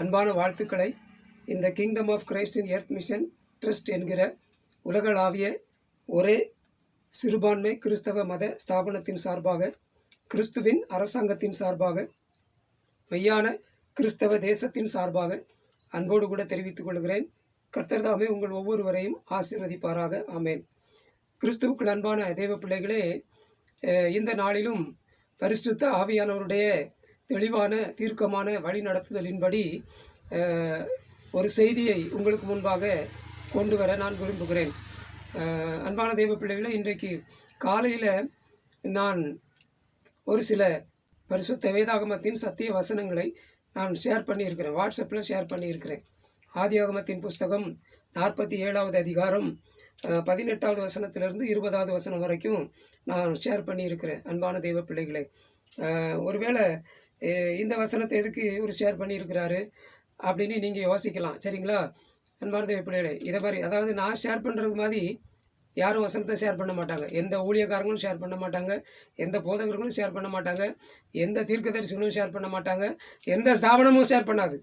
அன்பான வாழ்த்துக்களை. இந்த kingdom of Christ in earth mission trust என்கிற உலகளாவிய ஒரே சிறுபான்மை கிறிஸ்தவ மத ஸ்தாபனத்தின் சார்பாக கிறிஸ்துவின் அரசாங்கத்தின் சார்பாக மெய்யான கிறிஸ்தவ தேசத்தின் சார்பாக அன்போடு கூட தெரிவித்துக் கொள்கிறேன். கர்த்தர் தாமே உங்கள் ஒவ்வொருவரையும் ஆசீர்வதிப்பாராக. ஆமேன். கிறிஸ்துவுக்கு அன்பான தெய்வ பிள்ளைகளே இந்த நாளிலும் பரிசுத்த ஆவியானவருடைய தெளிவான தீர்க்கமான வழிநடத்துதலின்படி ஒரு செய்தியை உங்களுக்கு முன்பாக கொண்டு வர நான் விரும்புகிறேன். அன்பான தெய்வ பிள்ளைகளை இன்றைக்கு காலையில் நான் ஒரு சில பரிசுத்த வேதாகமத்தின் சத்திய வசனங்களை நான் ஷேர் பண்ணியிருக்கிறேன். வாட்ஸ்அப்பில் ஷேர் பண்ணியிருக்கிறேன். ஆதியாகமத்தின் புஸ்தகம் நாற்பத்தி ஏழாவது அதிகாரம் பதினெட்டாவது வசனத்திலிருந்து இருபதாவது வசனம் வரைக்கும் நான் ஷேர் பண்ணியிருக்கிறேன். அன்பான தெய்வ பிள்ளைகளை ஒருவேளை இந்த வசனத்தை எதுக்கு இவர் ஷேர் பண்ணியிருக்கிறாரு அப்படின்னு நீங்கள் யோசிக்கலாம் சரிங்களா? அன்பார்ந்த தெய்வ பிள்ளைகளே இதை மாதிரி அதாவது நான் ஷேர் பண்ணுறது மாதிரி யாரும் வசனத்தை ஷேர் பண்ண மாட்டாங்க. எந்த ஊழியக்காரங்களும் ஷேர் பண்ண மாட்டாங்க. எந்த போதகர்களும் ஷேர் பண்ண மாட்டாங்க. எந்த தீர்க்கதரிசிகளும் ஷேர் பண்ண மாட்டாங்க. எந்த ஸ்தாபனமும் ஷேர் பண்ணாது.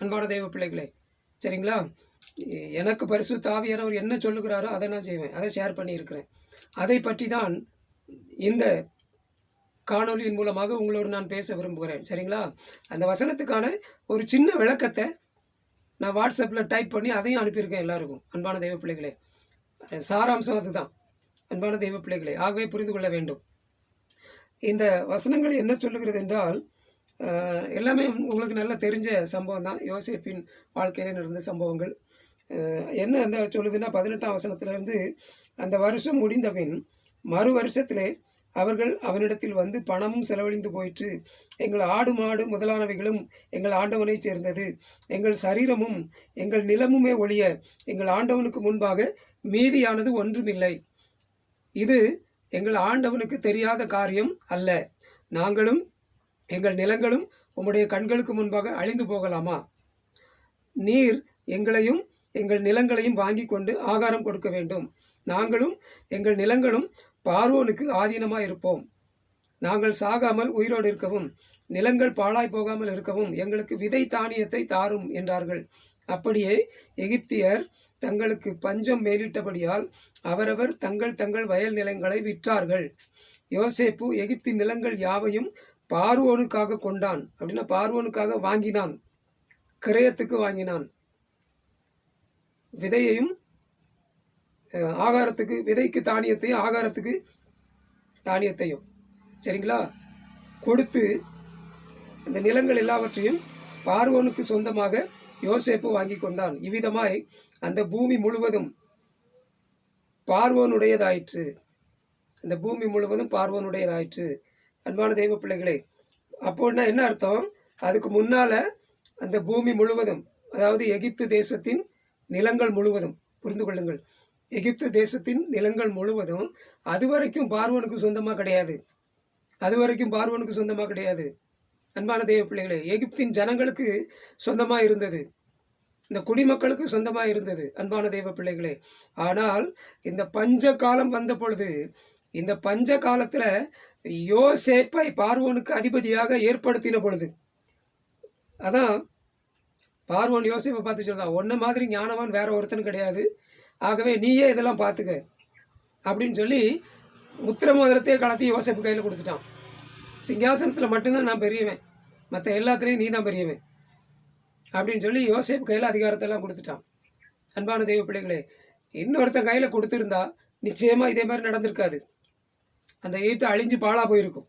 அன்பான தெய்வ பிள்ளைகளே சரிங்களா? எனக்கு எனக்கு தாவியார் அவர் என்ன சொல்லுகிறாரோ அதை நான் செய்வேன். அதை ஷேர் பண்ணியிருக்கிறேன். அதை பற்றி தான் இந்த காணொளியின் மூலமாக உங்களோடு நான் பேச விரும்புகிறேன். சரிங்களா? அந்த வசனத்துக்கான ஒரு சின்ன விளக்கத்தை நான் வாட்ஸ்அப்பில் டைப் பண்ணி அதையும் அனுப்பியிருக்கேன் எல்லாருக்கும். அன்பான தெய்வ பிள்ளைகளே சாராம்சம் அதுதான். அன்பான தெய்வ பிள்ளைகளே ஆகவே புரிந்து கொள்ள வேண்டும். இந்த வசனங்கள் என்ன சொல்லுகிறது என்றால் எல்லாமே உங்களுக்கு நல்லா தெரிஞ்ச சம்பவம் தான். யோசிப்பின் வாழ்க்கையில் நடந்த சம்பவங்கள். என்ன அந்த சொல்லுதுன்னா பதினெட்டாம் வசனத்திலிருந்து அந்த வருஷம் முடிந்த பின் மறு வருஷத்திலே அவர்கள் அவனிடத்தில் வந்து பணமும் செலவழிந்து போயிற்று. எங்கள் ஆடு மாடு முதலானவைகளும் எங்கள் ஆண்டவனைச் சேர்ந்தது. எங்கள் சரீரமும் எங்கள் நிலமுமே ஒழிய எங்கள் ஆண்டவனுக்கு முன்பாக மீதியானது ஒன்றுமில்லை. இது எங்கள் ஆண்டவனுக்கு தெரியாத காரியம் அல்ல. நாங்களும் எங்கள் நிலங்களும் உம்முடைய கண்களுக்கு முன்பாக அழிந்து போகலாமா? நீர் எங்களையும் எங்கள் நிலங்களையும் வாங்கி கொண்டு ஆகாரம் கொடுக்க வேண்டும். நாங்களும் எங்கள் நிலங்களும் பார்வோனுக்கு ஆதீனமாக இருப்போம். நாங்கள் சாகாமல் உயிரோடு இருக்கவும் நிலங்கள் பாழாய் போகாமல் இருக்கவும் எங்களுக்கு விதை தானியத்தை தாரும் என்றார்கள். அப்படியே எகிப்தியர் தங்களுக்கு பஞ்சம் மேலிட்டபடியால் அவரவர் தங்கள் தங்கள் வயல் நிலங்களை விற்றார்கள். யோசேப்பு எகிப்தின் நிலங்கள் யாவையும் பார்வோனுக்காக கொண்டான். அப்படின்னா பார்வோனுக்காக வாங்கினான். கிரயத்துக்கு வாங்கினான். விதையையும் ஆகாரத்துக்கு விதைக்கு தானியத்தையும் ஆகாரத்துக்கு தானியத்தையும். சரிங்களா? கொடுத்து இந்த நிலங்கள் எல்லாவற்றையும் பார்வோனுக்கு சொந்தமாக யோசேப்பு வாங்கி கொண்டான். இவ்விதமாய் அந்த பூமி முழுவதும் பார்வோனுடையதாயிற்று. அந்த பூமி முழுவதும் பார்வோனுடையதாயிற்று. அன்பான தெய்வ பிள்ளைகளே அப்போன்னா என்ன அர்த்தம்? அதுக்கு முன்னால் அந்த பூமி முழுவதும் அதாவது எகிப்து தேசத்தின் நிலங்கள் முழுவதும் புரிந்து கொள்ளுங்கள். எகிப்து தேசத்தின் நிலங்கள் முழுவதும் அது வரைக்கும் பார்வனுக்கு சொந்தமாக கிடையாது. அது வரைக்கும் பார்வனுக்கு சொந்தமாக கிடையாது. அன்பான தெய்வ பிள்ளைகளே எகிப்தின் ஜனங்களுக்கு சொந்தமாக இருந்தது. இந்த குடிமக்களுக்கு சொந்தமாக இருந்தது அன்பான தெய்வ பிள்ளைகளே. ஆனால் இந்த பஞ்ச காலம் வந்த பொழுது இந்த பஞ்ச காலத்தில் யோசேப்பை பார்வோனுக்கு அதிபதியாக ஏற்படுத்தின பொழுது அதான் பார்வோன் யோசேப்பை பார்த்து சொல்றான் ஒன்றை மாதிரி ஞானவான் வேற ஒருத்தன் கிடையாது. ஆகவே நீயே இதெல்லாம் பார்த்துக்க அப்படின்னு சொல்லி முத்திர மோதிரத்தையே கலத்தி யோசிப்பு கையில் கொடுத்துட்டான். சிங்காசனத்தில் மட்டும்தான் நான் பெரியவன். மற்ற எல்லாத்துலேயும் நீ தான் பெரியவன். அப்படின்னு சொல்லி யோசிப்பு கையில் அதிகாரத்தெல்லாம் கொடுத்துட்டான். அன்பான தெய்வ பிள்ளைகளே இன்னொருத்தன் கையில் கொடுத்துருந்தா நிச்சயமாக இதே மாதிரி நடந்திருக்காது. அந்த எய்த்து அழிஞ்சு பாழாக போயிருக்கும்.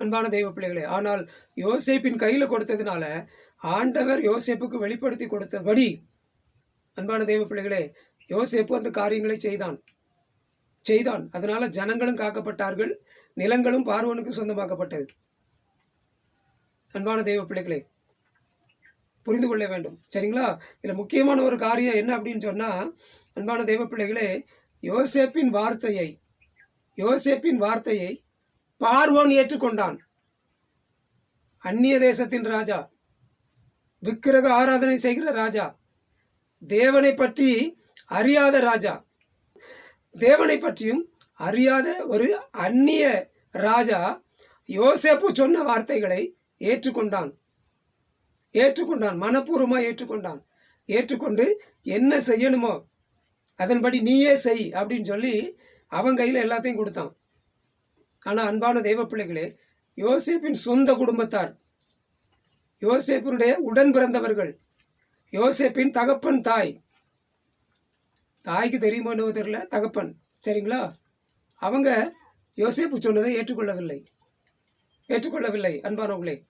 அன்பான தெய்வ பிள்ளைகளே ஆனால் யோசேப்பின் கையில் கொடுத்ததுனால ஆண்டவர் யோசேப்புக்கு வெளிப்படுத்தி கொடுத்தபடி அன்பான தெய்வ பிள்ளைகளே யோசேப்பு அந்த காரியங்களை செய்தான். செய்தான். அதனால ஜனங்களும் காக்கப்பட்டார்கள். நிலங்களும் பார்வனுக்கு சொந்தமாக்கப்பட்டது. அன்பான தெய்வ பிள்ளைகளே புரிந்து கொள்ள வேண்டும். சரிங்களா? இதில் முக்கியமான ஒரு காரியம் என்ன அப்படின்னு சொன்னால் அன்பான தெய்வ பிள்ளைகளே யோசேப்பின் வார்த்தையை யோசேப்பின் வார்த்தையை பார்வோன் ஏற்றுக்கொண்டான். அந்நிய தேசத்தின் ராஜா விக்கிரக ஆராதனை செய்கிற ராஜா தேவனை பற்றி அறியாத ராஜா. தேவனை பற்றியும் அறியாத ஒரு அந்நிய ராஜா யோசேப்பு சொன்ன வார்த்தைகளை ஏற்றுக்கொண்டான். ஏற்றுக்கொண்டான் மனப்பூர்வமாக ஏற்றுக்கொண்டான். ஏற்றுக்கொண்டு என்ன செய்யணுமோ அதன்படி நீயே செய் அப்படின்னு சொல்லி அவன் கையில் எல்லாத்தையும் கொடுத்தான். ஆனால் அன்பான தெய்வ பிள்ளைகளே யோசேப்பின் சொந்த குடும்பத்தார் யோசேப்பினுடைய உடன் பிறந்தவர்கள் யோசேப்பின் தகப்பன் தாய் தாய்க்கு தெரியுமோ என்னவோ தெரியல தகப்பன். சரிங்களா? அவங்க யோசிப்பு சொன்னதை ஏற்றுக்கொள்ளவில்லை. ஏற்றுக்கொள்ளவில்லை அன்பானவங்களே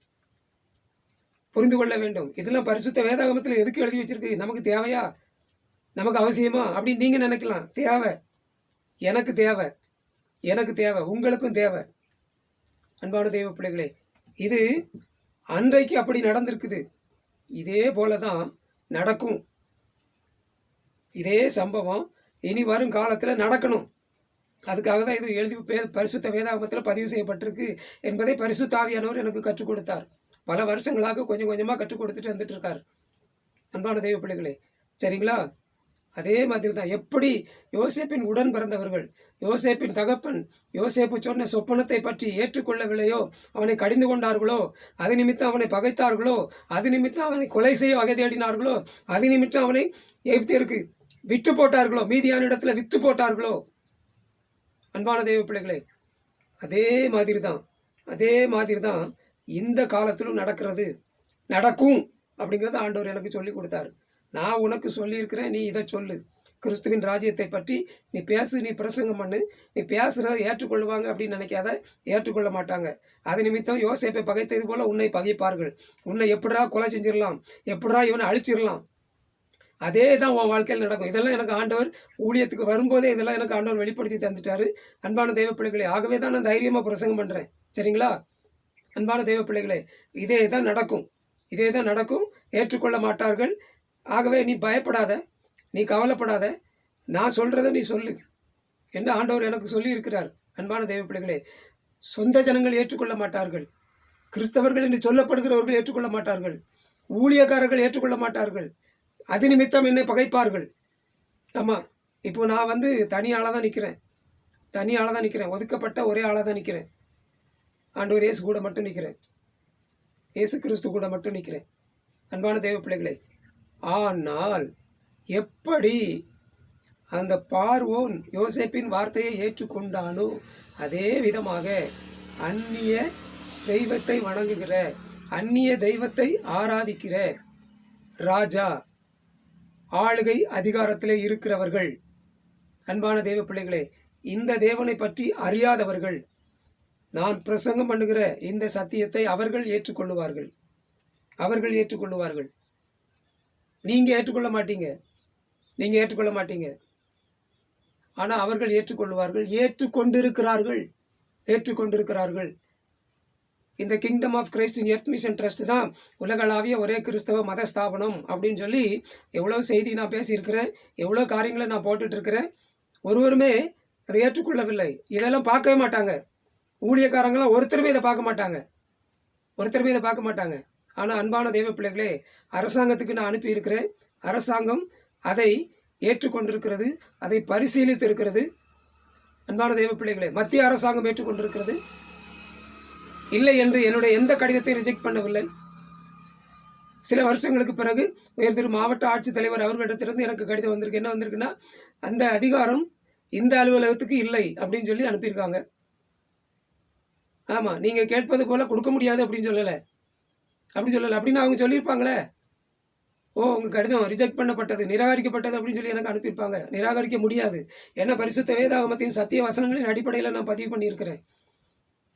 புரிந்து கொள்ள வேண்டும். இதெல்லாம் பரிசுத்த வேதாகமத்தில் எதுக்கு எழுதி வச்சிருக்கு? நமக்கு தேவையா? நமக்கு அவசியமா? அப்படின்னு நீங்கள் நினைக்கலாம். தேவை. எனக்கு தேவை. எனக்கு தேவை. உங்களுக்கும் தேவை. அன்பான தெய்வ பிள்ளைகளே இது அன்றைக்கு அப்படி நடந்திருக்குது. இதே போல தான் நடக்கும். இதே சம்பவம் இனி வரும் காலத்தில் நடக்கணும். அதுக்காக தான் இது எழுதி பே- பரிசுத்த வேதாகமத்தில் பதிவு செய்யப்பட்டிருக்கு என்பதை பரிசுத்தாவியானவர் எனக்கு கற்றுக் கொடுத்தார். பல வருஷங்களாக கொஞ்சம் கொஞ்சமாக கற்றுக் கொடுத்துட்டு வந்துட்டு இருக்கார் அன்பான தெய்வ பிள்ளைகளே சரிங்களா? அதே மாதிரி தான் எப்படி யோசேப்பின் உடன் பிறந்தவர்கள் யோசேப்பின் தகப்பன் யோசேப்பு சொன்ன சொப்பனத்தை பற்றி ஏற்றுக்கொள்ளவில்லையோ அவனை கடிந்து கொண்டார்களோ அது நிமித்தம் அவனை பகைத்தார்களோ அது நிமித்தம் அவனை கொலை செய்ய வகை தேடினார்களோ அது நிமித்தம் அவனை எகிப்தியருக்கு விற்று போட்டார்களோ? மீதியான இடத்துல விற்று போட்டார்களோ? அன்பான தெய்வ பிள்ளைகளே அதே மாதிரி தான் அதே மாதிரி தான் இந்த காலத்திலும் நடக்கிறது. நடக்கும் அப்படிங்கிறத ஆண்டவர் எனக்கு சொல்லி கொடுத்தாரு. நான் உனக்கு சொல்லியிருக்கிறேன் நீ இதை சொல்லு. கிறிஸ்துவின் ராஜ்யத்தை பற்றி நீ பேசு நீ பிரசங்கம் பண்ணு. நீ பேசுகிறத ஏற்றுக்கொள்வாங்க அப்படின்னு நினைக்காத ஏற்றுக்கொள்ள மாட்டாங்க. அது நிமித்தம் யோசிப்பை பகைத்தது போல உன்னை பகைப்பார்கள். உன்னை எப்படிடா கொலை செஞ்சிடலாம்? எப்படா இவனை அழிச்சிடலாம்? அதே தான் உன் வாழ்க்கையில் நடக்கும். இதெல்லாம் எனக்கு ஆண்டவர் ஊழியத்துக்கு வரும்போதே இதெல்லாம் எனக்கு ஆண்டவர் வெளிப்படுத்தி தந்துட்டாரு. அன்பான தெய்வ பிள்ளைகளே ஆகவே தான் நான் தைரியமாக பிரசங்கம் பண்ணுறேன் சரிங்களா? அன்பான தெய்வ பிள்ளைகளே இதே தான் நடக்கும். இதே தான் நடக்கும். ஏற்றுக்கொள்ள மாட்டார்கள். ஆகவே நீ பயப்படாத. நீ கவலைப்படாத. நான் சொல்கிறத நீ சொல்லு. என்று ஆண்டவர் எனக்கு சொல்லி இருக்கிறார் அன்பான தெய்வ பிள்ளைகளே சொந்த ஜனங்கள் ஏற்றுக்கொள்ள மாட்டார்கள். கிறிஸ்தவர்கள் என்று சொல்லப்படுகிறவர்கள் ஏற்றுக்கொள்ள மாட்டார்கள். ஊழியக்காரர்கள் ஏற்றுக்கொள்ள மாட்டார்கள். அது நிமித்தம் என்னை பகைப்பார்கள். ஆமாம் இப்போ நான் வந்து தனி ஆளாக தான் நிற்கிறேன் தனி ஆளாக தான் நிற்கிறேன் ஒதுக்கப்பட்ட ஒரே ஆளாக தான் நிற்கிறேன் ஆண்டவர் இயேசு கூட மட்டும் நிற்கிறேன் இயேசு கிறிஸ்து கூட மட்டும் நிற்கிறேன் அன்பான தெய்வ பிள்ளைகளை ஆனால் எப்படி அந்த பார்வோன் யோசேப்பின் வார்த்தையை ஏற்றுக்கொண்டானோ அதே விதமாக அந்நிய தெய்வத்தை வணங்குகிற அந்நிய தெய்வத்தை ஆராதிக்கிற ராஜா ஆளுகை அதிகாரத்திலே இருக்கிறவர்கள். அன்பான தெய்வ பிள்ளைகளே இந்த தேவனை பற்றி அறியாதவர்கள் நான் பிரசங்கம் பண்ணுகிற இந்த சத்தியத்தை அவர்கள் ஏற்றுக்கொள்ளுவார்கள். அவர்கள் ஏற்றுக்கொள்ளுவார்கள். நீங்கள் ஏற்றுக்கொள்ள மாட்டீங்க. நீங்கள் ஏற்றுக்கொள்ள மாட்டீங்க. ஆனால் அவர்கள் ஏற்றுக்கொள்ளுவார்கள். ஏற்றுக்கொண்டிருக்கிறார்கள். ஏற்றுக்கொண்டிருக்கிறார்கள். இந்த kingdom of Christ in earth mission trust தான் உலகளாவிய ஒரே கிறிஸ்தவ மத ஸ்தாபனம் அப்படின்னு சொல்லி எவ்வளோ செய்தி நான் பேசியிருக்கிறேன் எவ்வளோ காரியங்களை நான் போட்டுட்ருக்கிறேன். ஒருவருமே அதை ஏற்றுக்கொள்ளவில்லை. இதெல்லாம் பார்க்கவே மாட்டாங்க. ஊழியக்காரங்களாம் ஒருத்தருமே இதை பார்க்க மாட்டாங்க. ஒருத்தருமே இதை பார்க்க மாட்டாங்க. ஆனால் அன்பான தெய்வ பிள்ளைகளே அரசாங்கத்துக்கு நான் அனுப்பியிருக்கிறேன். அரசாங்கம் அதை ஏற்றுக்கொண்டிருக்கிறது அதை பரிசீலித்து இருக்கிறது அன்பான தெய்வ பிள்ளைகளே மத்திய அரசாங்கம் ஏற்றுக்கொண்டிருக்கிறது. இல்லை என்று என்னுடைய எந்த கடிதத்தையும் ரிஜெக்ட் பண்ணவில்லை. சில வருஷங்களுக்கு பிறகு உயர் திரு மாவட்ட ஆட்சித்தலைவர் அவர்களிடத்திலிருந்து எனக்கு கடிதம் வந்திருக்கு. என்ன வந்திருக்குன்னா அந்த அதிகாரம் இந்த அலுவலகத்துக்கு இல்லை அப்படின்னு சொல்லி அனுப்பியிருக்காங்க. ஆமாம் நீங்கள் கேட்பது போல் கொடுக்க முடியாது அப்படின்னு சொல்லலை. அப்படி சொல்லலை. அப்படின்னு அவங்க சொல்லியிருப்பாங்களே. ஓ உங்கள் கடிதம் ரிஜெக்ட் பண்ணப்பட்டது நிராகரிக்கப்பட்டது அப்படின்னு சொல்லி எனக்கு அனுப்பியிருப்பாங்க. நிராகரிக்க முடியாது. ஏன்னா பரிசுத்த வேதாகமத்தின் சத்திய வசனங்களின் அடிப்படையில் நான் பதிவு பண்ணியிருக்கிறேன்.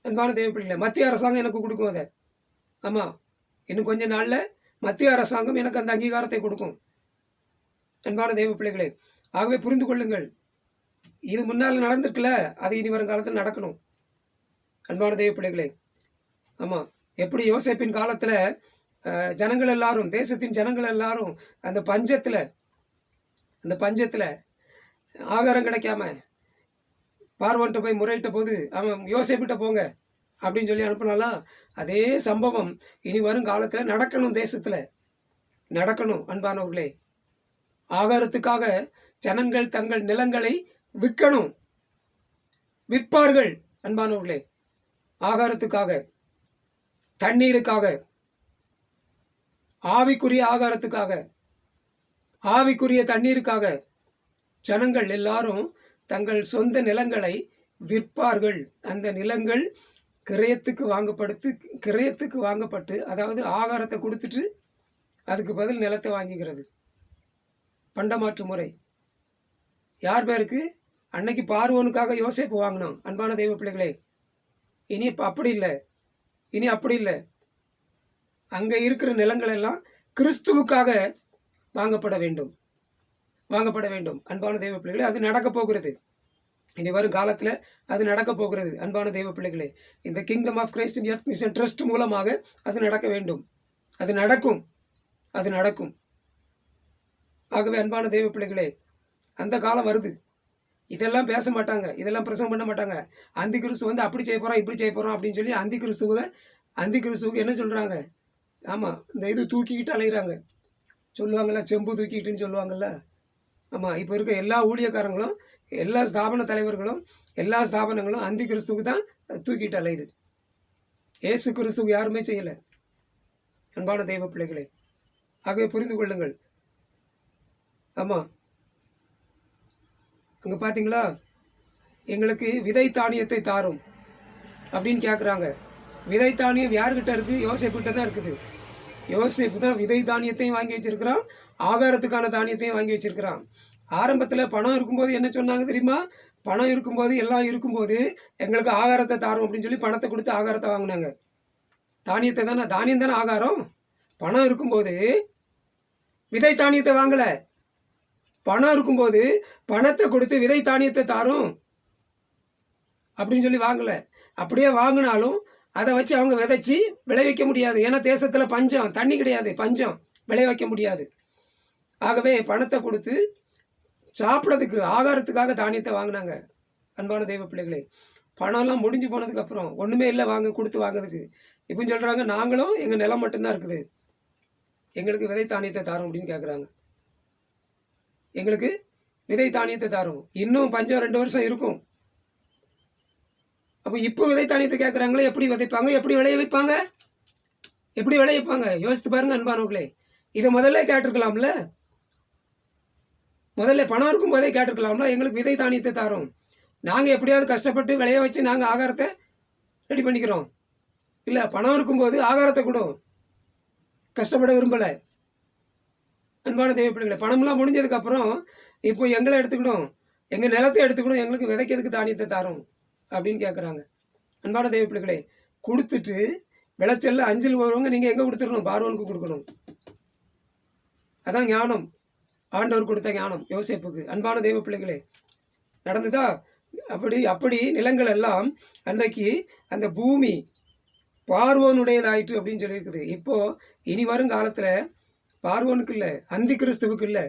அன்பான தேவைப்படல மத்திய அரசாங்கம் எனக்கு கொடுக்கும் அதை. ஆமாம் இன்னும் கொஞ்ச நாளில் மத்திய அரசாங்கம் எனக்கு அந்த அங்கீகாரத்தை கொடுக்கும். அன்பான தெய்வ பிள்ளைகளே. ஆகவே புரிந்து கொள்ளுங்கள். இது முன்னால் நடந்திருக்குல்ல அது இனி வருங்காலத்தில் நடக்கணும். அன்பான தெய்வ பிள்ளைகளே. ஆமாம் எப்படி யோசிப்பின் காலத்தில் ஜனங்கள் எல்லாரும் தேசத்தின் ஜனங்கள் எல்லாரும் அந்த பஞ்சத்தில் அந்த பஞ்சத்தில் ஆகாரம் கிடைக்காம பார்வன்ட்ட போய் முறையிட்ட போது அவன் யோசிப்பிட்ட போங்க அப்படின்னு சொல்லி அனுப்பினாலாம் அதே சம்பவம் இனி வரும் காலத்தில் நடக்கணும் தேசத்தில். நடக்கணும் அன்பானவர்களே. ஆகாரத்துக்காக ஜனங்கள் தங்கள் நிலங்களை விற்கணும். விற்பார்கள் அன்பானவர்களே. ஆகாரத்துக்காக தண்ணீருக்காக ஆவிக்குரிய ஆகாரத்துக்காக ஆவிக்குரிய தண்ணீருக்காக ஜனங்கள் எல்லாரும் தங்கள் சொந்த நிலங்களை விற்பார்கள். அந்த நிலங்கள் கிரயத்துக்கு வாங்கப்படுத்து கிரயத்துக்கு வாங்கப்பட்டு அதாவது ஆகாரத்தை கொடுத்துட்டு அதுக்கு பதில் நிலத்தை வாங்கிக்கிறது. பண்டமாற்று முறை. யார் பேருக்கு? அன்னைக்கு பார்வோனுக்காக யோசிப்பு வாங்கினோம். அன்பான தெய்வ பிள்ளைகளே இனி இப்போ அப்படி இல்லை. இனி அப்படி இல்லை. அங்கே இருக்கிற நிலங்கள் எல்லாம் கிறிஸ்துவுக்காக வாங்கப்பட வேண்டும். வாங்கப்பட வேண்டும். அன்பான தெய்வ பிள்ளைகளே அது நடக்கப் போகிறது. இனி வரும் காலத்தில் அது நடக்க போகிறது அன்பான தெய்வ பிள்ளைகளே. இந்த kingdom of Christ in earth mission trust மூலமாக அது நடக்க வேண்டும். அது நடக்கும். அது நடக்கும். ஆகவே அன்பான தெய்வ பிள்ளைகளே அந்த காலம் வருது. இதெல்லாம் பேச மாட்டாங்க. இதெல்லாம் பிரசவம் பண்ண மாட்டாங்க. அந்தி கிறிஸ்து வந்து அப்படி செய்ய போகிறோம் இப்படி செய்ய போகிறோம் அப்படின்னு சொல்லி அந்தி கிறிஸ்துவ அந்தி கிறிஸ்துவுக்கு என்ன சொல்கிறாங்க ஆமாம் இந்த இது தூக்கிக்கிட்டு அலைகிறாங்க சொல்லுவாங்கள்ல செம்பு தூக்கிக்கிட்டுன்னு சொல்லுவாங்கள்ல ஆமாம் இப்போ இருக்க எல்லா ஊழியக்காரங்களும் எல்லா ஸ்தாபன தலைவர்களும் எல்லா ஸ்தாபனங்களும் அந்தி கிறிஸ்துவுக்கு தான் தூக்கிட்டு அலையுது ஏசு கிறிஸ்துவுக்கு யாருமே செய்யலை. அன்பான தெய்வ பிள்ளைகளை ஆகவே புரிந்து கொள்ளுங்கள். ஆமாம் அங்கே பார்த்தீங்களா எங்களுக்கு விதை தானியத்தை தாரும் அப்படின்னு கேட்குறாங்க விதை தானியம் யார்கிட்ட இருக்குது யோசேப்புகிட்ட தான் இருக்குது. யோசிப்பு தான் விதை தானியத்தையும் வாங்கி வச்சிருக்கிறான் ஆகாரத்துக்கான தானியத்தையும் வாங்கி வச்சிருக்கிறான். ஆரம்பத்தில் பணம் இருக்கும்போது என்ன சொன்னாங்க தெரியுமா? பணம் இருக்கும்போது எல்லாம் இருக்கும்போது எங்களுக்கு ஆகாரத்தை தாரும் அப்படின்னு சொல்லி பணத்தை கொடுத்து ஆகாரத்தை வாங்கினாங்க. தானியத்தை தானே தானியம் தானே ஆகாரம்? பணம் இருக்கும்போது விதை தானியத்தை வாங்கலை. பணம் இருக்கும்போது பணத்தை கொடுத்து விதை தானியத்தை தாரும் அப்படின்னு சொல்லி வாங்கலை. அப்படியே வாங்கினாலும் அதை வச்சு அவங்க விதைச்சி விளைவிக்க முடியாது. ஏன்னா தேசத்தில் பஞ்சம் தண்ணி கிடையாது பஞ்சம். விளைவிக்க முடியாது. ஆகவே பணத்தை கொடுத்து சாப்பிட்றதுக்கு ஆகாரத்துக்காக தானியத்தை வாங்கினாங்க. அன்பான தெய்வ பிள்ளைகளே பணம்லாம் முடிஞ்சு போனதுக்கப்புறம் ஒன்றுமே இல்லை வாங்க கொடுத்து வாங்குறதுக்கு. இப்போ சொல்கிறாங்க நாங்களும் எங்கள் நிலம் மட்டும்தான் இருக்குது. எங்களுக்கு விதை தானியத்தை தாரோம் அப்படின்னு கேட்குறாங்க எங்களுக்கு விதை தானியத்தை தாரும். இன்னும் பஞ்சம் ரெண்டு வருஷம் இருக்கும். அப்போ இப்போ விதை தானியத்தை கேட்குறாங்களே எப்படி விதைப்பாங்க எப்படி விளைய வைப்பாங்க? எப்படி விளைவிப்பாங்க யோசித்து பாருங்கள் அன்பானவர்களே. இதை முதல்ல கேட்டிருக்கலாம்ல? முதல்ல பணம் இருக்கும் போதே கேட்டிருக்கலாம்ல எங்களுக்கு விதை தானியத்தை தரும். நாங்கள் எப்படியாவது கஷ்டப்பட்டு விளைய வச்சு நாங்கள் ஆகாரத்தை ரெடி பண்ணிக்கிறோம். இல்லை பணம் இருக்கும்போது ஆகாரத்தை கொடும் கஷ்டப்பட விரும்பலை. அன்பான தெய்வ பிள்ளைகளே பணம்லாம் முடிஞ்சதுக்கப்புறம் இப்போ எங்களை எடுத்துக்கிடும். எங்கள் நிலத்தை எடுத்துக்கிடும் எங்களுக்கு விதைக்கிறதுக்கு தானியத்தை தரும் அப்படின்னு கேட்குறாங்க அன்பான தெய்வ பிள்ளைகளே கொடுத்துட்டு விளைச்சல்ல அஞ்சல் வருவங்க நீங்கள் எங்கே கொடுத்துடணும்? பார்வனுக்கு கொடுக்கணும். அதான் ஞானம். ஆண்டவர் கொடுத்த ஞானம் யோசேப்புக்கு. அன்பான தெய்வ பிள்ளைகளே நடந்துதா? அப்படி அப்படி நிலங்கள் எல்லாம் அன்றைக்கு அந்த பூமி பார்வோனுடையதாயிற்று அப்படின்னு சொல்லியிருக்குது. இப்போது இனி வரும் காலத்தில் பார்வோனுக்கு இல்லை அந்தி கிறிஸ்துவுக்கு இல்லை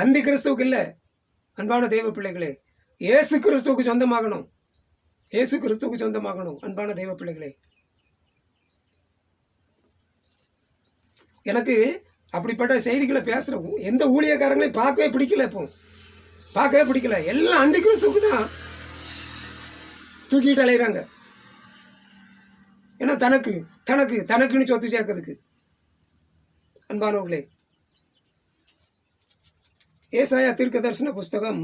அந்தி கிறிஸ்துவுக்கு இல்லை அன்பான தெய்வ பிள்ளைகளே இயேசு கிறிஸ்துவுக்கு சொந்தமாகணும். இயேசு கிறிஸ்துவுக்கு சொந்தமாகணும் அன்பான தெய்வ பிள்ளைகளே. எனக்கு அப்படிப்பட்ட செய்திகளை பேசுகிற எந்த ஊழியக்காரங்களையும் பார்க்கவே பிடிக்கல இப்போ. பார்க்கவே பிடிக்கல. எல்லாம் அந்த கிறிஸ்துக்கு தான் தூக்கிட்டு அலைகிறாங்க ஏன்னா தனக்கு தனக்கு தனக்குன்னு சொத்து சேர்க்கறதுக்கு. அன்பானவர்களே ஏசாயா தீர்க்க தரிசன புஸ்தகம்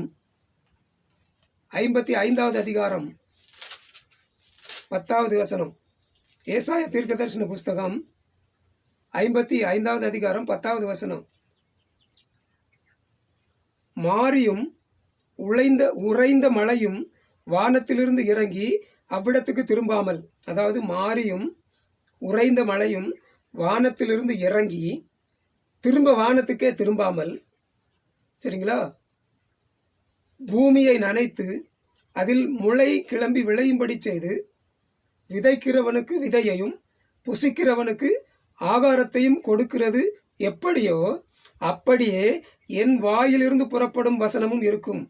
ஐம்பத்தி ஐந்தாவது அதிகாரம் பத்தாவது வசனம். ஏசாய தீர்க்க தரிசன புஸ்தகம் ஐம்பத்தி ஐந்தாவது அதிகாரம் பத்தாவது வசனம். மாரியும் உழைந்த உறைந்த மழையும் வானத்திலிருந்து இறங்கி அவ்விடத்துக்கு திரும்பாமல் அதாவது மாரியும் உறைந்த மழையும் வானத்திலிருந்து இறங்கி திரும்ப வானத்துக்கே திரும்பாமல் சரிங்களா? பூமியை நனைத்து அதில் முளை கிளம்பி விளையும்படி செய்து விதைக்கிறவனுக்கு விதையையும் புசிக்கிறவனுக்கு ஆகாரத்தையும் கொடுக்கிறது எப்படியோ அப்படியே என் வாயிலிருந்து புறப்படும் வசனமும் இருக்கும்.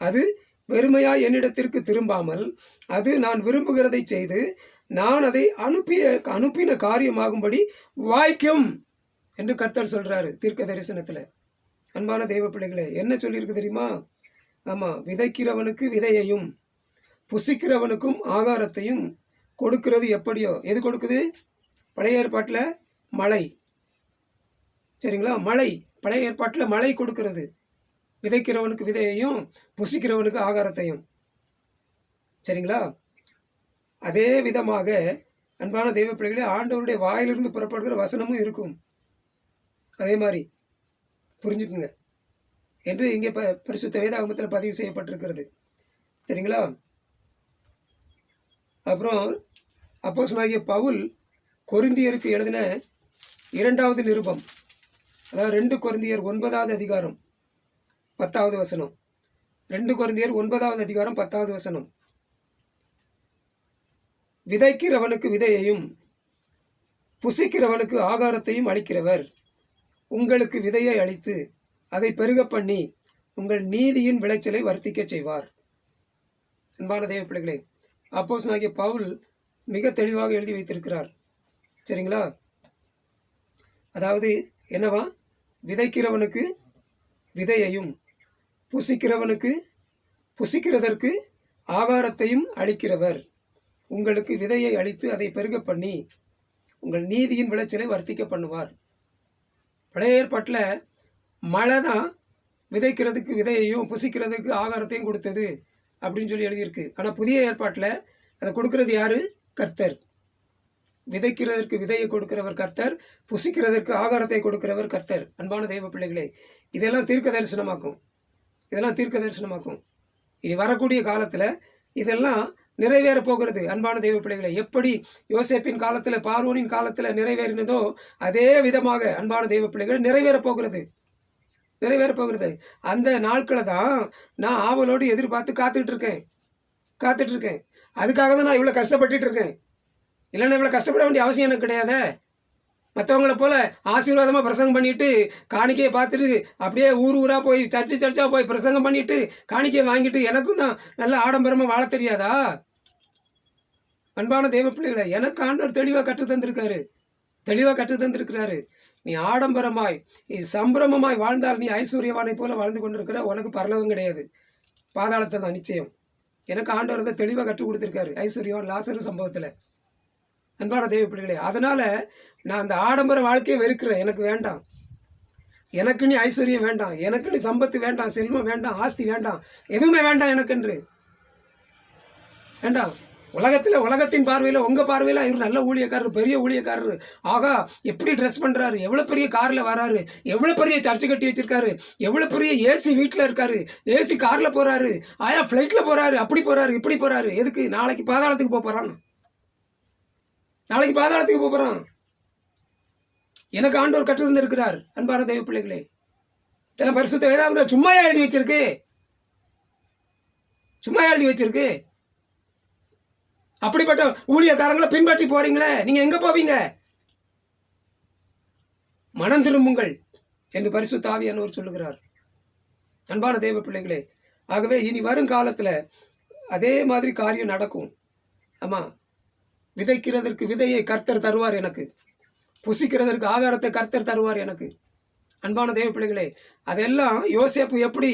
அது வெறுமையாய் என்னிடத்திற்கு திரும்பாமல் அது நான் விரும்புகிறதை செய்து நான் அதை அனுப்பிய அனுப்பின காரியமாகும்படி வாய்க்கும் என்று கத்தர் சொல்றாரு தீர்க்க தரிசனத்தில் அன்பான தெய்வ பிள்ளைகளே என்ன சொல்லியிருக்கு தெரியுமா? ஆமா விதைக்கிறவனுக்கு விதையையும் புசிக்கிறவனுக்கும் ஆகாரத்தையும் கொடுக்கிறது எப்படியோ. எது கொடுக்குது? பழைய ஏற்பாட்டில் மழை. சரிங்களா? மழை. பழைய ஏற்பாட்டில் மழை கொடுக்கிறது. விதைக்கிறவனுக்கு விதையையும் புசிக்கிறவனுக்கு ஆகாரத்தையும். சரிங்களா? அதே விதமாக அன்பான தெய்வ பிள்ளைகளே ஆண்டவருடைய வாயிலிருந்து புறப்படுகிற வசனமும் இருக்கும். அதே மாதிரி புரிஞ்சுக்குங்க. என்று இங்கே ப பரிசுத்த வேதாகமத்தில் பதிவு செய்யப்பட்டிருக்கிறது. சரிங்களா? அப்புறம் அப்போசனாகிய பவுல் கொருந்தியருக்கு எழுதின இரண்டாவது நிருபம் அதாவது ரெண்டு குழந்தையர் ஒன்பதாவது அதிகாரம் பத்தாவது வசனம். ரெண்டு குழந்தையர் ஒன்பதாவது அதிகாரம் பத்தாவது வசனம். விதைக்கிறவனுக்கு விதையையும் புசிக்கிறவனுக்கு ஆகாரத்தையும் அளிக்கிறவர். உங்களுக்கு விதையை அளித்து அதை பெருக பண்ணி உங்கள் நீதியின் விளைச்சலை வர்த்திக்க செய்வார். அன்பான தேவ பிள்ளைகளே அப்போஸ் நாகிய பவுல் மிக தெளிவாக எழுதி வைத்திருக்கிறார். சரிங்களா? அதாவது என்னவா? விதைக்கிறவனுக்கு விதையையும் புசிக்கிறவனுக்கு புசிக்கிறதற்கு ஆகாரத்தையும் அளிக்கிறவர். உங்களுக்கு விதையை அளித்து அதை பெருக பண்ணி உங்கள் நீதியின் விளைச்சலை வர்த்திக்க பண்ணுவார். பழைய ஏற்பாட்டில் மழை தான் விதைக்கிறதுக்கு விதையையும் புசிக்கிறதுக்கு ஆகாரத்தையும் கொடுத்தது அப்படின்னு சொல்லி எழுதியிருக்கு. ஆனால் புதிய ஏற்பாட்டில் அதை கொடுக்கறது யார்? கர்த்தர். விதைக்கிறதற்கு விதையை கொடுக்கிறவர் கர்த்தர் புசிக்கிறதற்கு ஆகாரத்தை கொடுக்கிறவர் கர்த்தர். அன்பான தெய்வ பிள்ளைகளே இதெல்லாம் தீர்க்க தரிசனமாக்கும். இதெல்லாம் தீர்க்க தரிசனமாக்கும். இனி வரக்கூடிய காலத்தில் இதெல்லாம் நிறைவேற போகிறது. அன்பான தெய்வ பிள்ளைகளை எப்படி யோசேப்பின் காலத்தில் பார்வோனின் காலத்தில் நிறைவேறினதோ அதே விதமாக அன்பான தெய்வ பிள்ளைகள் நிறைவேற போகிறது. நிறைவேற போகிறது. அந்த நாட்களை தான் நான் ஆவலோடு எதிர்பார்த்து காத்துக்கிட்டு இருக்கேன். காத்துட்டு இருக்கேன். அதுக்காக தான் நான் இவ்வளோ கஷ்டப்பட்டுட்டு இருக்கேன். இல்லைன்னா இவ்வளோ கஷ்டப்பட வேண்டிய அவசியம் எனக்கு கிடையாதே? மற்றவங்கள போல் ஆசீர்வாதமாக பிரசங்கம் பண்ணிவிட்டு காணிக்கையை பார்த்துட்டு அப்படியே ஊர் ஊராக போய் சர்ச்சு சர்ச்சாக போய் பிரசங்கம் பண்ணிவிட்டு காணிக்கையை வாங்கிட்டு எனக்கும் தான் நல்ல ஆடம்பரமாக வாழ தெரியாதா? அன்பான தெய்வ பிள்ளைகளை எனக்கு ஆண்டவர் தெளிவாக கற்று தந்திருக்காரு. தெளிவாக கற்று தந்திருக்கிறாரு. நீ ஆடம்பரமாய் நீ சம்பிரமமாய் வாழ்ந்தால் நீ ஐஸ்வர்யவானை போல வாழ்ந்து கொண்டிருக்கிற உனக்கு பரலவம் கிடையாது. பாதாளத்தை தான் நிச்சயம். எனக்கு ஆண்டவர் தான் தெளிவாக கற்றுக் கொடுத்துருக்காரு ஐஸ்வர்யவான் லாசரு சம்பவத்தில். அன்பான தெய்வ பிள்ளைகளே அதனால் நான் அந்த ஆடம்பர வாழ்க்கையை வெறுக்கிறேன். எனக்கு வேண்டாம். எனக்குன்னு ஐஸ்வர்யம் வேண்டாம். எனக்குன்னு சம்பத்து வேண்டாம். செல்வம் வேண்டாம். ஆஸ்தி வேண்டாம். எதுவுமே வேண்டாம் எனக்கென்று. வேண்டாம். உலகத்தில் உலகத்தின் பார்வையில் உங்கள் பார்வையில் இவர் நல்ல ஊழியக்காரர் பெரிய ஊழியக்காரர். ஆகா எப்படி ட்ரெஸ் பண்ணுறாரு எவ்வளோ பெரிய காரில் வராரு? எவ்வளோ பெரிய சர்ச்சு கட்டி வச்சிருக்காரு? எவ்வளோ பெரிய ஏசி வீட்டில் இருக்காரு? ஏசி காரில் போகிறாரு ஆயா ஃப்ளைட்டில் போகிறாரு அப்படி போகிறாரு இப்படி போகிறாரு எதுக்கு? நாளைக்கு பாதாளத்துக்கு போக நாளைக்கு பாதாளத்துக்கு போகிறோம் போகிறான் எனக்கு ஆண்டவர் கற்று தந்திருக்கிறார் அன்பான தெய்வ பிள்ளைகளே. இதெல்லாம் பரிசுத்த வேதாந்தத்தில் சும்மா எழுதி வச்சிருக்கு. சும்மா எழுதி வச்சிருக்கு. அப்படிப்பட்ட ஊழியக்காரங்களை பின்பற்றி போறீங்களே நீங்க எங்க போவீங்க? மனம் திரும்புங்கள் என்று பரிசு தாவியானவர் சொல்லுகிறார். அன்பான தெய்வ பிள்ளைகளே ஆகவே இனி வரும் காலத்தில் அதே மாதிரி காரியம் நடக்கும். ஆமாம் விதைக்கிறதற்கு விதையை கர்த்தர் தருவார் எனக்கு. புசிக்கிறதற்கு ஆகாரத்தை கர்த்தர் தருவார் எனக்கு. அன்பான தேவ பிள்ளைகளே அதெல்லாம் யோசேப்பு எப்படி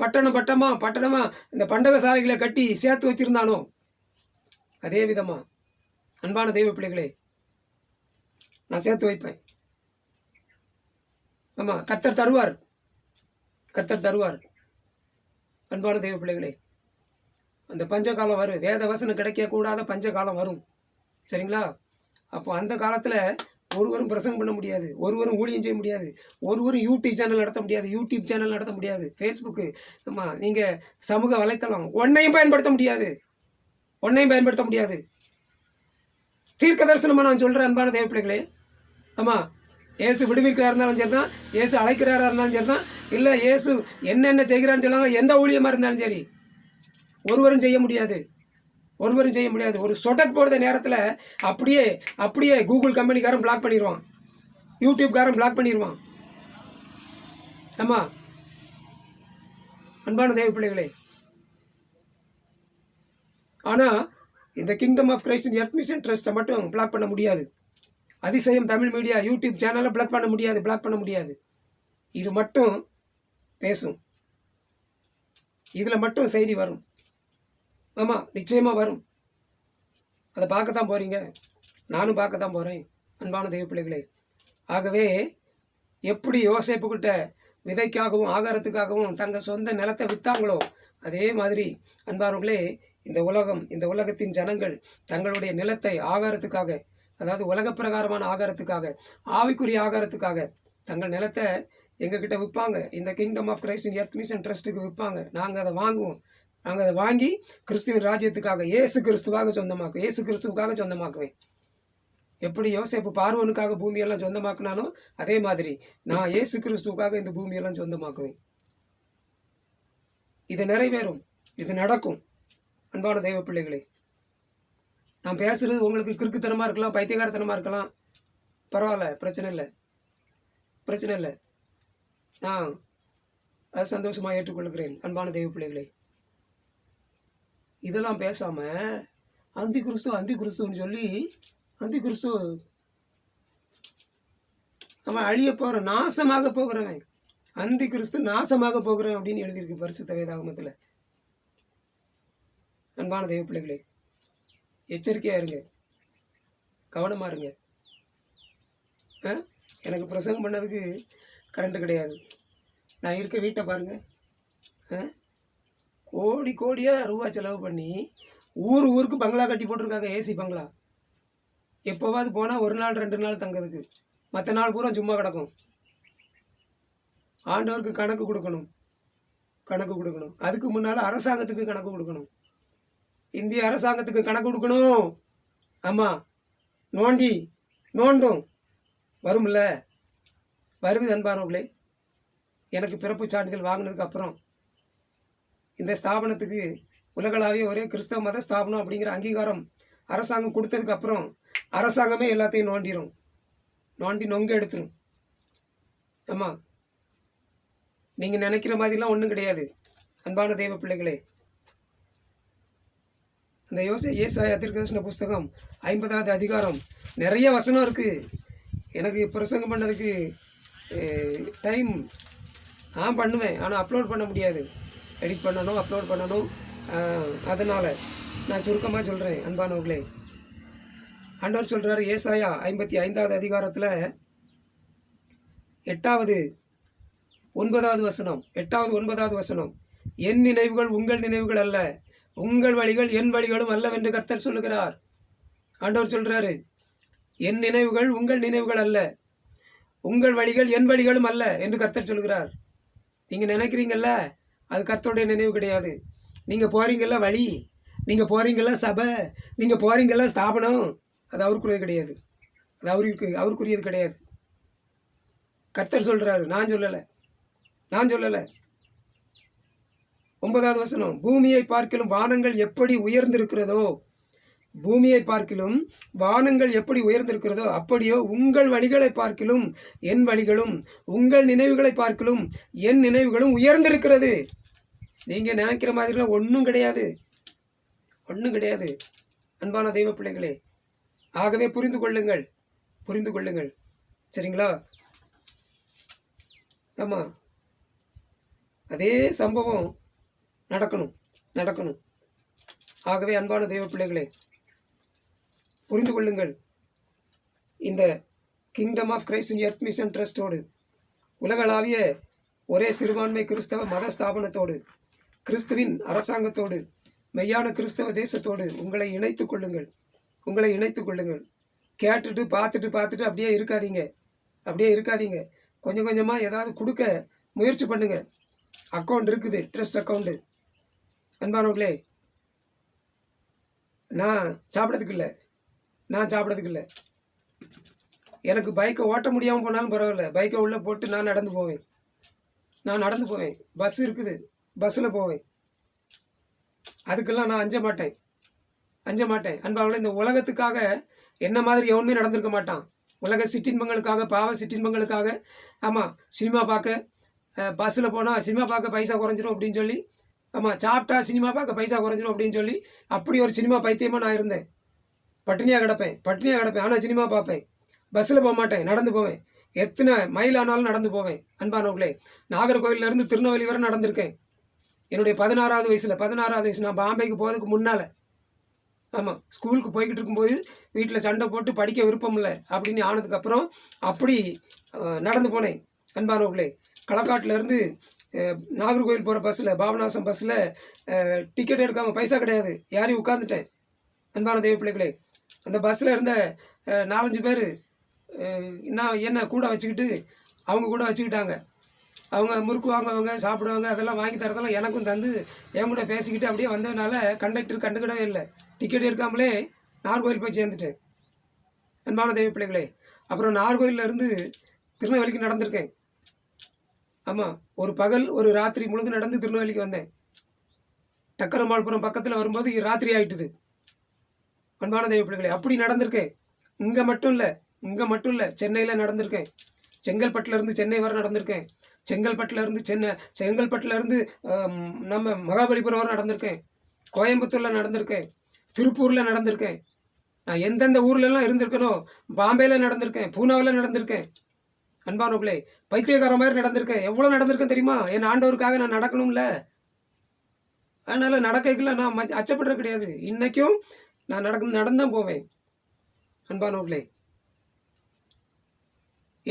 பட்டணம் பட்டமா பட்டணமா இந்த பண்டக சாலைகளை கட்டி சேர்த்து வச்சிருந்தானோ? அதே விதமா. அன்பான தெய்வ பிள்ளைகளே நான் சேர்த்து வைப்பேன். ஆமா கத்தர் தருவார். கத்தர் தருவார். அன்பான தெய்வ பிள்ளைகளே அந்த பஞ்சகாலம் வரும். வேத வசனம் கிடைக்கக்கூடாத பஞ்சகாலம் வரும். சரிங்களா? அப்போ அந்த காலத்தில் ஒருவரும் பிரசங்கம் பண்ண முடியாது. ஒருவரும் ஊழியம் செய்ய முடியாது. ஒருவரும் யூடியூப் சேனல் நடத்த முடியாது. யூடியூப் சேனல் நடத்த முடியாது. ஃபேஸ்புக்கு ஆமாம் நீங்கள் சமூக வலைத்தளம் ஒன்றையும் பயன்படுத்த முடியாது. ஒன்றையும் பயன்படுத்த முடியாது. தீர்க்க தரிசனமாக நான் சொல்கிறேன் அன்பான தேவ பிள்ளைகளே ஆமாம் இயேசு விடுவிக்கிறா இருந்தாலும் சரி தான் ஏசு அழைக்கிறாரா இருந்தாலும் சரி தான் இல்லை ஏசு என்னென்ன செய்கிறான்னு சொல்லுவாங்க எந்த ஊழியமாக இருந்தாலும் சரி. ஒருவரும் செய்ய முடியாது. ஒருவரும் செய்ய முடியாது. ஒரு சொடக் போடுற நேரத்தில் அப்படியே அப்படியே கூகுள் கம்பெனிக்காரன் பிளாக் பண்ணிடுவான் யூடியூப்காரன் பிளாக் பண்ணிடுவான் ஆமா? அன்பான தேவ பிள்ளைகளே. ஆனால் இந்த கிங்டம் ஆஃப் கிரைஸ்டின் எர்த் மிஷன் ட்ரஸ்ட்டை மட்டும் பிளாக் பண்ண முடியாது. அதிசயம் தமிழ் மீடியா யூடியூப் சேனலை பிளாக் பண்ண முடியாது பிளாக் பண்ண முடியாது. இது மட்டும் பேசும். இதில் மட்டும் செய்தி வரும். ஆமாம் நிச்சயமாக வரும். அதை பார்க்க தான் போகிறீங்க நானும் பார்க்க தான் போகிறேன் அன்பான தெய்வ பிள்ளைகளே. ஆகவே எப்படி யோசிப்புக்கிட்ட விதைக்காகவும் ஆகாரத்துக்காகவும் தங்கள் சொந்த நிலத்தை விற்றாங்களோ அதே மாதிரி அன்பானவர்களே இந்த உலகம் இந்த உலகத்தின் ஜனங்கள் தங்களுடைய நிலத்தை ஆகாரத்துக்காக அதாவது உலக பிரகாரமான ஆகாரத்துக்காக ஆவிக்குரிய ஆகாரத்துக்காக தங்கள் நிலத்தை எங்ககிட்ட விற்பாங்க. இந்த kingdom of Christ earth mission ட்ரஸ்ட்டுக்கு விற்பாங்க. நாங்கள் அதை வாங்குவோம். நாங்கள் அதை வாங்கி கிறிஸ்துவின் ராஜ்யத்துக்காக இயேசு கிறிஸ்துவாக சொந்தமாக்குவேன் இயேசு கிறிஸ்துவுக்காக சொந்தமாக்குவேன். எப்படி யோசிப்பு பார்வனுக்காக பூமியெல்லாம் சொந்தமாக்குனாலும் அதே மாதிரி நான் இயேசு கிறிஸ்துவுக்காக இந்த பூமியெல்லாம் சொந்தமாக்குவேன். இது நிறைவேறும் இது நடக்கும். அன்பான தெய்வ பிள்ளைகளே நான் பேசுறது உங்களுக்கு கிறுக்குத்தனமாக இருக்கலாம் பைத்தியகாரத்தனமாக இருக்கலாம். பரவாயில்ல பிரச்சனை இல்லை. பிரச்சனை இல்லை. நான் அதை சந்தோஷமாக ஏற்றுக்கொள்கிறேன் அன்பான தெய்வ பிள்ளைகளே. இதெல்லாம் பேசாமல் அந்தி கிறிஸ்து அந்தி கிறிஸ்துன்னு சொல்லி அந்தி கிறிஸ்து அவன் அழிய போகிற நாசமாக போகிறவன். அந்தி கிறிஸ்து நாசமாக போகிறவன் அப்படின்னு எழுதியிருக்கு பரிசு தவேதாகமத்தில் அன்பான தெய்வ பிள்ளைகளே எச்சரிக்கையாக இருங்க. கவனமாக இருங்க. ஆ? எனக்கு பிரசங்கம் பண்ணதுக்கு கரண்ட்டு கிடையாது. நான் இருக்க வீட்டை பாருங்கள் ஆ? கோடி கோடியாக ரூபா செலவு பண்ணி ஊர் ஊருக்கு பங்களா கட்டி போட்டிருக்காங்க ஏசி பங்களா. எப்போவாது போனால் ஒரு நாள் ரெண்டு நாள் தங்கிறதுக்கு. மற்ற நாள் பூரா சும்மா கிடக்கும். ஆண்டவருக்கு கணக்கு கொடுக்கணும். கணக்கு கொடுக்கணும். அதுக்கு முன்னால் அரசாங்கத்துக்கு கணக்கு கொடுக்கணும். இந்திய அரசாங்கத்துக்கு கணக்கு கொடுக்கணும். ஆமாம் நோண்டி நோண்டும். வரும்ல? வருது அன்பானவர்களே. எனக்கு பிறப்பு சான்றிதழ் வாங்கினதுக்கு அப்புறம் இந்த ஸ்தாபனத்துக்கு உலகளாவிய ஒரே கிறிஸ்தவ மத ஸ்தாபனம் அப்படிங்கிற அங்கீகாரம் அரசாங்கம் கொடுத்ததுக்கு அப்புறம் அரசாங்கமே எல்லாத்தையும் நோண்டிடும் நோண்டி நொங்க எடுத்துரும். ஆமாம் நீங்கள் நினைக்கிற மாதிரிலாம் ஒன்றும் கிடையாது. அன்பான தெய்வ பிள்ளைகளே. அந்த யோசை ஏசாய திருக்கதர்ஷன புஸ்தகம் ஐம்பதாவது அதிகாரம். நிறைய வசனம் இருக்குது எனக்கு பிரசங்கம் பண்ணதுக்கு டைம் நான் பண்ணுவேன். ஆனால் அப்லோட் பண்ண முடியாது. எடிட் பண்ணணும் அப்லோட் பண்ணணும். அதனால் நான் சுருக்கமாக சொல்கிறேன் அன்பானவர்களே. அண்டவர் சொல்கிறார் ஏசாயா ஐம்பத்தி ஐந்தாவது அதிகாரத்தில் எட்டாவது ஒன்பதாவது வசனம் எட்டாவது ஒன்பதாவது வசனம். என் நினைவுகள் உங்கள் நினைவுகள் அல்ல உங்கள் வழிகள் என் வழிகளும் அல்லவென்று கர்த்தர் சொல்லுகிறார். ஆண்டவர் சொல்கிறாரு என் நினைவுகள் உங்கள் நினைவுகள் அல்ல உங்கள் வழிகள் என் வழிகளும் அல்ல என்று கர்த்தர் சொல்கிறார் நீங்கள் நினைக்கிறீங்கல்ல அது கர்த்தருடைய நினைவு கிடையாது. நீங்கள் போகிறீங்கள வழி நீங்கள் போகிறீங்கள சபை நீங்கள் போகிறீங்கள ஸ்தாபனம் அது அவருக்குரியது கிடையாது. அது அவருக்கு அவருக்குரியது கிடையாது. கர்த்தர் சொல்கிறாரு நான் சொல்லலை. நான் சொல்லலை. ஒன்பதாவது வசனம் பூமியை பார்க்கிலும் வானங்கள் எப்படி உயர்ந்திருக்கிறதோ பூமியை பார்க்கிலும் வானங்கள் எப்படி உயர்ந்திருக்கிறதோ அப்படியோ உங்கள் வழிகளை பார்க்கிலும் என் வழிகளும் உங்கள் நினைவுகளை பார்க்கிலும் என் நினைவுகளும் உயர்ந்திருக்கிறது. நீங்கள் நினைக்கிற மாதிரிலாம் ஒன்றும் கிடையாது. ஒன்றும் கிடையாது. அன்பான தெய்வ பிள்ளைகளே ஆகவே புரிந்து கொள்ளுங்கள். புரிந்து கொள்ளுங்கள். சரிங்களா? ஆமாம் அதே சம்பவம் நடக்கணும். நடக்கணும். ஆகவே அன்பான தெய்வ பிள்ளைகளே புரிந்து கொள்ளுங்கள். இந்த kingdom of Christ earth mission ட்ரஸ்டோடு உலகளாவிய ஒரே சிறுபான்மை கிறிஸ்தவ மத ஸ்தாபனத்தோடு கிறிஸ்துவின் அரசாங்கத்தோடு மெய்யான கிறிஸ்தவ தேசத்தோடு உங்களை இணைத்து கொள்ளுங்கள். உங்களை இணைத்து கொள்ளுங்கள். கேட்டுட்டு பார்த்துட்டு பார்த்துட்டு அப்படியே இருக்காதீங்க. அப்படியே இருக்காதீங்க. கொஞ்சம் கொஞ்சமாக ஏதாவது கொடுக்க முயற்சி பண்ணுங்கள் அக்கௌண்ட் இருக்குது ட்ரஸ்ட் அக்கௌண்ட்டு அன்பானவர்களே நான் சாப்பிட்றதுக்கு இல்லை. நான் சாப்பிட்றதுக்கு இல்லை. எனக்கு பைக்கை ஓட்ட முடியாமல் போனாலும் பரவாயில்ல. பைக்கை உள்ளே போட்டு நான் நடந்து போவேன். நான் நடந்து போவேன். பஸ் இருக்குது. பஸ்ஸில் போவேன். அதுக்கெல்லாம் நான் அஞ்ச மாட்டேன். அஞ்ச மாட்டேன். அன்பாவில் இந்த உலகத்துக்காக என்ன மாதிரி எவனுமே நடந்திருக்க மாட்டான். உலக சிற்றின்பங்களுக்காக பாவ சிற்றின்பங்களுக்காக ஆமாம் சினிமா பார்க்க பஸ்ஸில் போனால் சினிமா பார்க்க பைசா குறைஞ்சிரும் அப்படின்னு சொல்லி ஆமாம் சாப்பிட்டா சினிமா பார்க்க பைசா குறைஞ்சிரும் அப்படின்னு சொல்லி அப்படி ஒரு சினிமா பைத்தியமாக நான் இருந்தேன். பட்டினியாக கிடப்பேன் பட்டினியாக கிடப்பேன். ஆனால் சினிமா பார்ப்பேன். பஸ்ஸில் போக மாட்டேன் நடந்து போவேன். எத்தனை மைல் ஆனாலும் நடந்து போவேன். அன்பானவர்களே நாகர்கோவிலேருந்து திருநெல்வேலி வரை நடந்திருக்கேன். என்னுடைய பதினாறாவது வயசில் பதினாறாவது வயசு நான் பாம்பேக்கு போகிறதுக்கு முன்னால். ஆமாம் ஸ்கூலுக்கு போய்கிட்டு இருக்கும்போது வீட்டில் சண்டை போட்டு படிக்க விருப்பம் இல்லை அப்படின்னு ஆனதுக்கப்புறம் அப்படி நடந்து போனேன். அன்பானவர்களே களக்காட்டிலேருந்து நாகர்கோவில் போகிற பஸ்ஸில் பாபநாசம் பஸ்ஸில் டிக்கெட் எடுக்காமல் பைசா கிடையாது. யாரையும் உட்காந்துட்டேன் அன்பான தெய்வ பிள்ளைகளே அந்த பஸ்ஸில் இருந்த நாலஞ்சு பேர் என்ன என்ன கூட வச்சுக்கிட்டு அவங்க கூட வச்சுக்கிட்டாங்க. அவங்க முறுக்கு வாங்குவாங்க சாப்பிடுவாங்க அதெல்லாம் வாங்கி தரதெல்லாம் எனக்கும் தந்து என் கூட பேசிக்கிட்டு அப்படியே வந்ததுனால கண்டக்டர் கண்டுக்கிடவே இல்லை. டிக்கெட் எடுக்காமலே நார்கோயில் போய் சேர்ந்துட்டேன் அன்பான தெய்வ பிள்ளைகளே அப்புறம் நார்கோயிலேருந்து இருந்து திருநெல்வேலிக்கு நடந்திருக்கேன். ஆமாம் ஒரு பகல் ஒரு ராத்திரி முழுது நடந்து திருநெல்வேலிக்கு வந்தேன். டக்கரமாள்புரம் பக்கத்தில் வரும்போது ராத்திரி ஆகிட்டுது அன்பான தெய்வ பிள்ளைகளே அப்படி நடந்திருக்கேன் இங்கே மட்டும் இல்லை இங்கே மட்டும் இல்லை சென்னையில் நடந்திருக்கேன் செங்கல்பட்டுல இருந்து சென்னை வரை நடந்திருக்கேன் செங்கல்பட்டுல இருந்து சென்னை செங்கல்பட்டுல இருந்து நம்ம மகாபலிபுரம் வரை நடந்திருக்கேன் கோயம்புத்தூரில் நடந்திருக்கேன் திருப்பூரில் நடந்திருக்கேன் நான் எந்தெந்த ஊர்லெல்லாம் இருந்திருக்கனோ பாம்பேயில் நடந்திருக்கேன் பூனாவில் நடந்திருக்கேன் அன்பானவர்களே பைத்தியக்கார மாதிரி நடந்திருக்கேன் எவ்வளோ நடந்திருக்கேன் தெரியுமா? என் ஆண்டவருக்காக நான் நடக்கணும்ல. அதனால் நடக்கைக்குள்ள நான் ம- அச்சப்படுறது கிடையாது. இன்றைக்கும் நான் நடக்கும் நடந்தான் போவேன். அன்பானவர்களே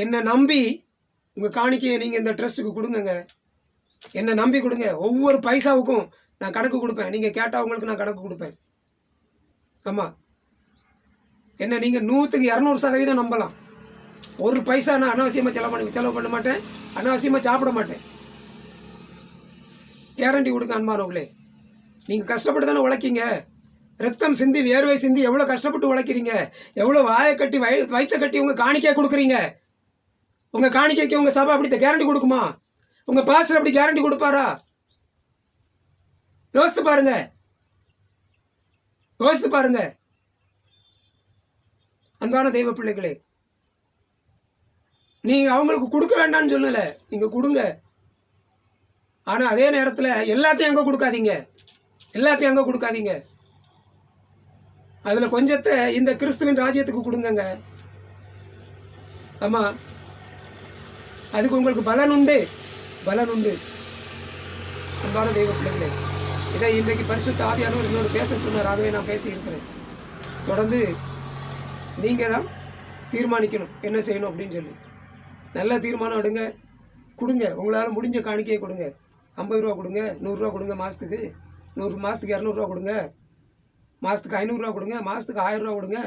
என்னை நம்பி உங்கள் காணிக்கையை நீங்கள் இந்த ட்ரஸ்ட்டுக்கு கொடுங்கங்க. என்னை நம்பி கொடுங்க. ஒவ்வொரு பைசாவுக்கும் நான் கணக்கு கொடுப்பேன். நீங்கள் கேட்டால் உங்களுக்கு நான் கணக்கு கொடுப்பேன். ஆமாம் என்ன நீங்கள் நூற்றுக்கு இரநூறு சதவீதம் நம்பலாம். ஒரு பைசா நான் அனாவசியமாக செலவு பண்ண செலவு பண்ண மாட்டேன். அனாவசியமாக சாப்பிட மாட்டேன். கேரண்டி கொடுக்க அன்பானவங்களே நீங்கள் கஷ்டப்பட்டு தானே உழைக்கீங்க. ரத்தம் சிந்தி வேர்வை சிந்தி எவ்வளோ கஷ்டப்பட்டு உழைக்கிறீங்க? எவ்வளோ வாயை கட்டி வய வயிற்ற கட்டி உங்கள் காணிக்கையாக கொடுக்குறீங்க? உங்கள் காணிக்கைக்கு உங்கள் சபை அப்படி கேரண்டி கொடுக்குமா? உங்கள் பாஸ்டர் அப்படி கேரண்டி கொடுப்பாரா? யோசித்து பாருங்க. யோசித்து பாருங்க. அன்பான தெய்வ பிள்ளைகளே நீங்கள் அவங்களுக்கு கொடுக்க வேண்டாம்னு சொல்லலை. நீங்கள் கொடுங்க. ஆனால் அதே நேரத்தில் எல்லாத்தையும் அங்கே கொடுக்காதீங்க. எல்லாத்தையும் அங்கே கொடுக்காதீங்க. அதில் கொஞ்சத்தை இந்த கிறிஸ்துவின் ராஜ்யத்துக்கு கொடுங்கங்க. ஆமாம் அதுக்கு உங்களுக்கு பலன் உண்டு. பலன் உண்டு. அன்பான தெய்வ பிள்ளைகளே இதை இன்றைக்கு பரிசுத்த ஆவியானவர் என்னோட பேச சொன்னார். ஆகவே நான் பேசியிருக்கிறேன். தொடர்ந்து நீங்கள் தான் தீர்மானிக்கணும். என்ன செய்யணும் அப்படின்னு சொல்லி. நல்ல தீர்மானம் எடுங்க. கொடுங்க. உங்களால் முடிஞ்ச காணிக்கையை கொடுங்க. ஐம்பது ரூபா கொடுங்க. நூறுரூவா கொடுங்க மாதத்துக்கு நூறு மாதத்துக்கு இரநூறுவா கொடுங்க. மாதத்துக்கு ஐநூறுரூவா கொடுங்க மாதத்துக்கு ஆயிரரூவா கொடுங்க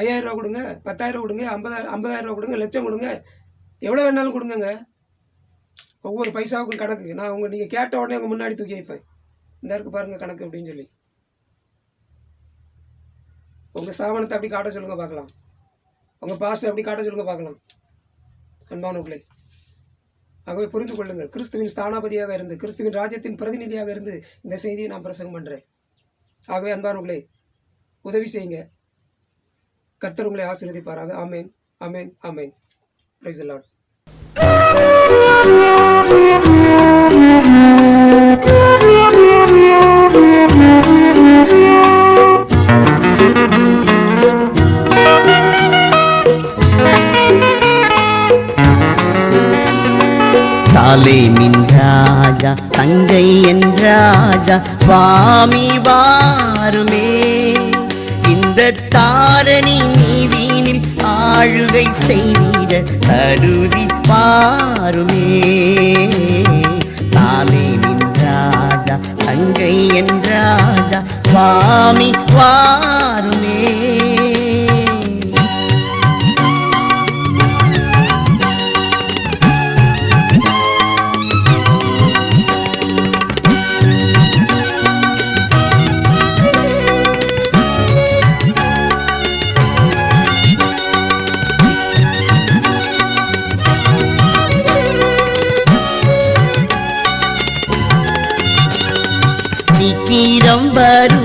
ஐயாயிரரூவா கொடுங்க பத்தாயிரரூவா கொடுங்க ஐம்பதாயிரம் ஐம்பதாயிரரூவா கொடுங்க லட்சம் கொடுங்க. எவ்வளோ வேணாலும் கொடுங்கங்க. ஒவ்வொரு பைசாவுக்கும் கணக்கு. நான் உங்கள் நீங்கள் கேட்ட உடனே உங்கள் முன்னாடி தூக்கி வைப்பேன். இந்த இருக்கு பாருங்கள் கணக்கு அப்படின்னு சொல்லி. உங்கள் ஸ்தாபனத்தை அப்படி காட்ட சொல்லுங்கள் பார்க்கலாம். உங்கள் பாஸ்டர் அப்படி காட்ட சொல்லுங்கள் பார்க்கலாம். அன்பானவர்களே ஆகவே புரிந்து கொள்ளுங்கள். கிறிஸ்துவின் ஸ்தானாபதியாக இருந்து கிறிஸ்துவின் ராஜ்யத்தின் பிரதிநிதியாக இருந்து இந்த செய்தியை நான் பிரசங்கம் பண்ணுறேன் ஆகவே அன்பானவர்களே உதவி செய்யுங்க. கர்த்தர் உங்களை ஆசீர்வதிப்பாராக. ஆமேன் அமேன் அமேன் பிரைஸ் லாட் சாலேமின் ராஜா சங்கை என் ராஜா சுவாமி வாருமே. இந்த தாரணி நீதினில் ஆளுகை செய்திட கருதி பாருமே. சாலேமின் ராஜா சங்கை என் ராஜா சுவாமி வாருமே. but